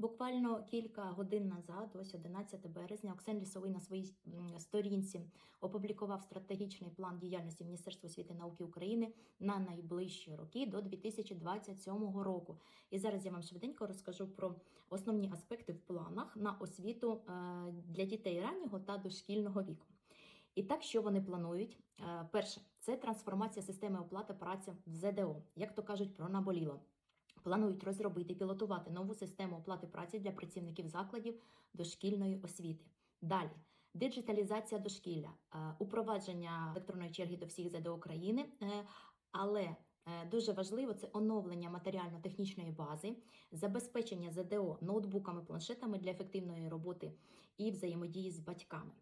Буквально кілька годин назад, ось 11 березня, Оксен Лісовий на своїй сторінці опублікував стратегічний план діяльності Міністерства освіти і науки України на найближчі роки до 2027 року. І зараз я вам швиденько розкажу про основні аспекти в планах на освіту е, для дітей раннього та дошкільного віку. І так, що вони планують? Е, Перше, це трансформація системи оплати праці в ЗДО, як то кажуть, про наболіло. Планують розробити і пілотувати нову систему оплати праці для працівників закладів дошкільної освіти. Далі диджиталізація дошкілля, е, упровадження електронної черги до всіх ЗДО України, е, але е, Дуже важливо це оновлення матеріально-технічної бази, забезпечення ЗДО ноутбуками, планшетами для ефективної роботи і взаємодії з батьками.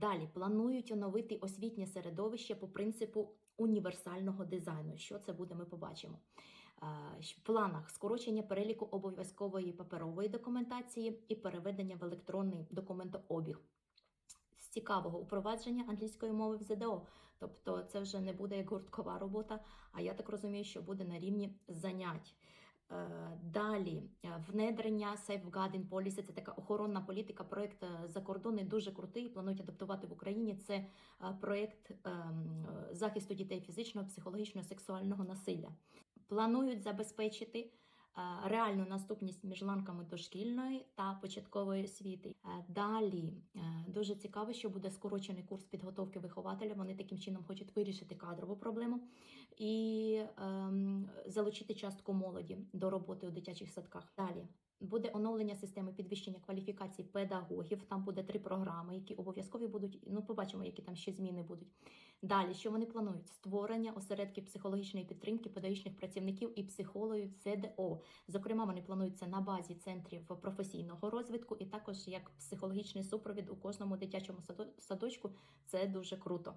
Далі планують оновити освітнє середовище по принципу універсального дизайну. Що це буде, ми побачимо. Е, В планах скорочення переліку обов'язкової паперової документації і переведення в електронний документообіг. З цікавого упровадження англійської мови в ЗДО. Тобто це вже не буде як гурткова робота, а я так розумію, що буде на рівні занять. Е, Далі е, внедрення Safeguarding Policy – це така охоронна політика. Проект е, закордонний дуже крутий. Планують адаптувати в Україні. Це проект ем, захисту дітей фізичного, психологічного, сексуального насилля. Планують забезпечити е, реальну наступність між ланками дошкільної та початкової освіти. Е, Далі е, дуже цікаво, що буде скорочений курс підготовки вихователя. Вони таким чином хочуть вирішити кадрову проблему і ем, залучити частку молоді до роботи у дитячих садках. Далі. Буде оновлення системи підвищення кваліфікації педагогів. Там буде три програми, які обов'язкові будуть. Ну, побачимо, які там ще зміни будуть. Далі, що вони планують? Створення осередків психологічної підтримки педагогічних працівників і психологів ЗДО. Зокрема, вони планують це на базі центрів професійного розвитку і також як психологічний супровід у кожному дитячому садо- садочку. Це дуже круто.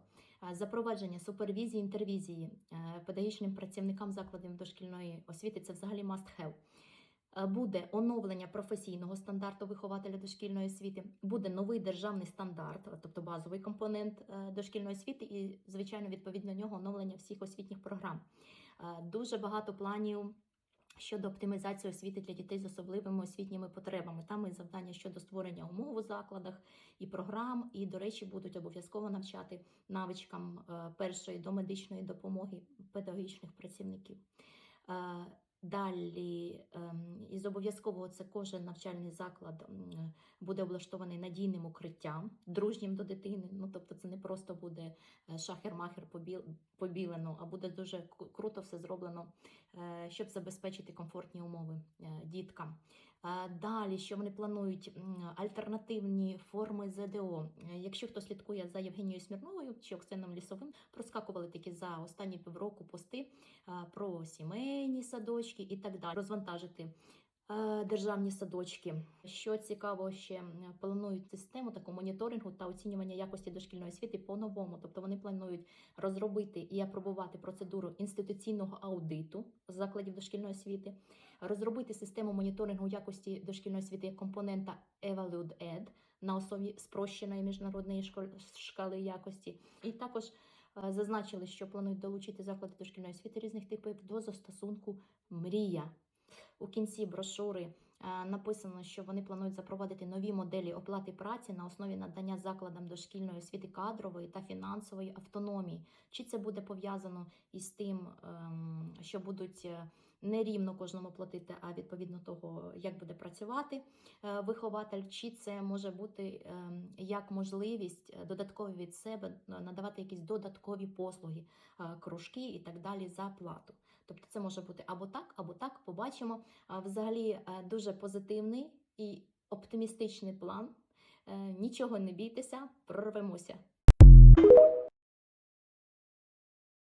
Запровадження супервізії, інтервізії е, педагогічним працівникам закладів дошкільної освіти це взагалі must have. Е, Буде оновлення професійного стандарту вихователя дошкільної освіти, буде новий державний стандарт, тобто базовий компонент е, дошкільної освіти, і, звичайно, відповідно нього оновлення всіх освітніх програм. Е, Дуже багато планів. Щодо оптимізації освіти для дітей з особливими освітніми потребами, там і завдання щодо створення умов у закладах і програм, і, до речі, будуть обов'язково навчати навичкам е, першої домедичної допомоги педагогічних працівників. Далі ем, із обов'язкового це кожен навчальний заклад буде облаштований надійним укриттям, дружнім до дитини. Ну тобто, це не просто буде е, шахер-махер побілено, а буде дуже круто все зроблено, е, щоб забезпечити комфортні умови е, діткам. Далі, що вони планують, альтернативні форми ЗДО. Якщо хто слідкує за Євгенією Смірновою чи Оксеном Лісовим, проскакували такі за останні півроку пости про сімейні садочки і так далі, розвантажити е, державні садочки. Що цікаво, ще планують систему таку моніторингу та оцінювання якості дошкільної освіти по-новому. Тобто вони планують розробити і апробувати процедуру інституційного аудиту закладів дошкільної освіти, розробити систему моніторингу якості дошкільної освіти як компонента Evaluate на основі спрощеної міжнародної шкали якості, і також е, зазначили, що планують долучити заклади дошкільної освіти різних типів до застосунку Мрія. У кінці брошури е, написано, що вони планують запровадити нові моделі оплати праці на основі надання закладам дошкільної освіти кадрової та фінансової автономії. Чи це буде пов'язано із тим, ем, що будуть е, не рівно кожному платити, а відповідно того, як буде працювати е, вихователь, чи це може бути ем, як можливість е, додатково від себе надавати якісь додаткові послуги, е, кружки і так далі за плату. Тобто це може бути або так, або так. Побачимо. Взагалі дуже позитивний і оптимістичний план. Нічого не бійтеся, прорвемося.